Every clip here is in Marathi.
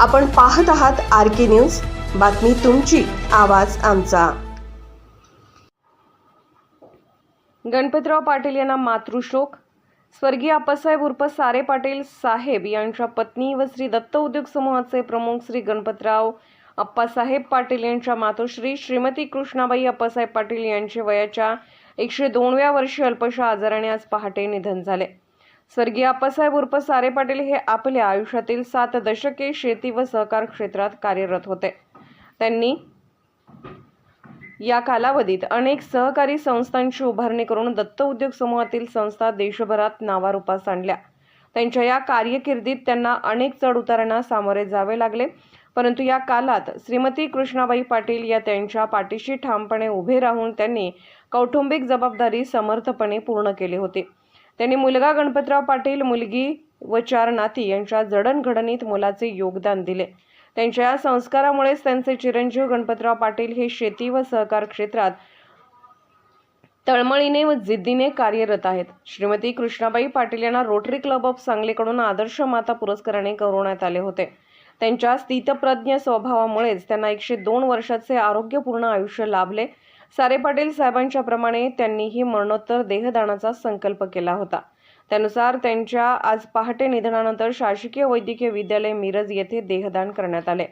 आपण पाहत आहात आर के न्यूज. बातमी तुमची आवाज आमचा. गणपतराव पाटील यांना मातृशोक. स्वर्गीय आप्पासाहेब उर्फ सारे पाटील साहेब यांच्या पत्नी व श्री दत्त उद्योग समूहाचे प्रमुख श्री गणपतराव अप्पासाहेब पाटील यांच्या मातोश्री श्रीमती कृष्णाबाई अप्पासाहेब पाटील यांचे वयाच्या एकशे दोनव्या वर्षी अल्पशा आजाराने आज पहाटे निधन झाले. स्वर्गीय आप्पासाहेब उर्फ सारे पाटील हे आपल्या आयुष्यातील सात दशके शेती व सहकार क्षेत्रात कार्यरत होते. त्यांनी या कालावधीत अनेक सहकारी संस्थांची उभारणी करून दत्त उद्योग समूहातील संस्था देशभरात नावारूपास आणल्या. त्यांच्या या कार्यकिर्दीत त्यांना अनेक चढउतारांना सामोरे जावे लागले. परंतु या कालात श्रीमती कृष्णाबाई पाटील या त्यांच्या पाठीशी ठामपणे उभे राहून त्यांनी कौटुंबिक जबाबदारी समर्थपणे पूर्ण केली होती. त्यांनी मुलगा गणपतराव पाटील मुलगी व चार नाती यांच्या जडणघडणीत मोलाचे योगदान दिले. त्यांच्या या संस्कारामुळेच त्यांचे चिरंजीव गणपतराव पाटील हे शेती व सहकार क्षेत्रात तळमळीने व जिद्दीने कार्यरत आहेत. श्रीमती कृष्णाबाई पाटील यांना रोटरी क्लब ऑफ सांगलीकडून आदर्श माता पुरस्काराने गौरवण्यात आले होते. त्यांच्या स्थितप्रज्ञ स्वभावामुळेच त्यांना एकशे दोन वर्षाचे आरोग्यपूर्ण आयुष्य लाभले. सारे पाटील साहेबांच्या प्रमाणे त्यांनीही मरणोत्तर देहदानाचा संकल्प केला होता. त्यानुसार त्यांच्या आज पहाटे निधनानंतर शासकीय वैद्यकीय विद्यालय मिरज येथे देहदान करण्यात आले.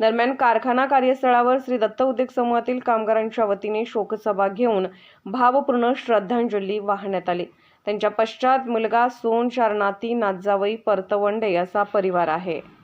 दरम्यान कारखाना कार्यस्थळावर श्री दत्त उद्योग समूहातील कामगारांच्या वतीने शोकसभा घेऊन भावपूर्ण श्रद्धांजली वाहण्यात आली. त्यांच्या पश्चात मुलगा सोन चार नाती नातजावई परतवंडे असा परिवार आहे.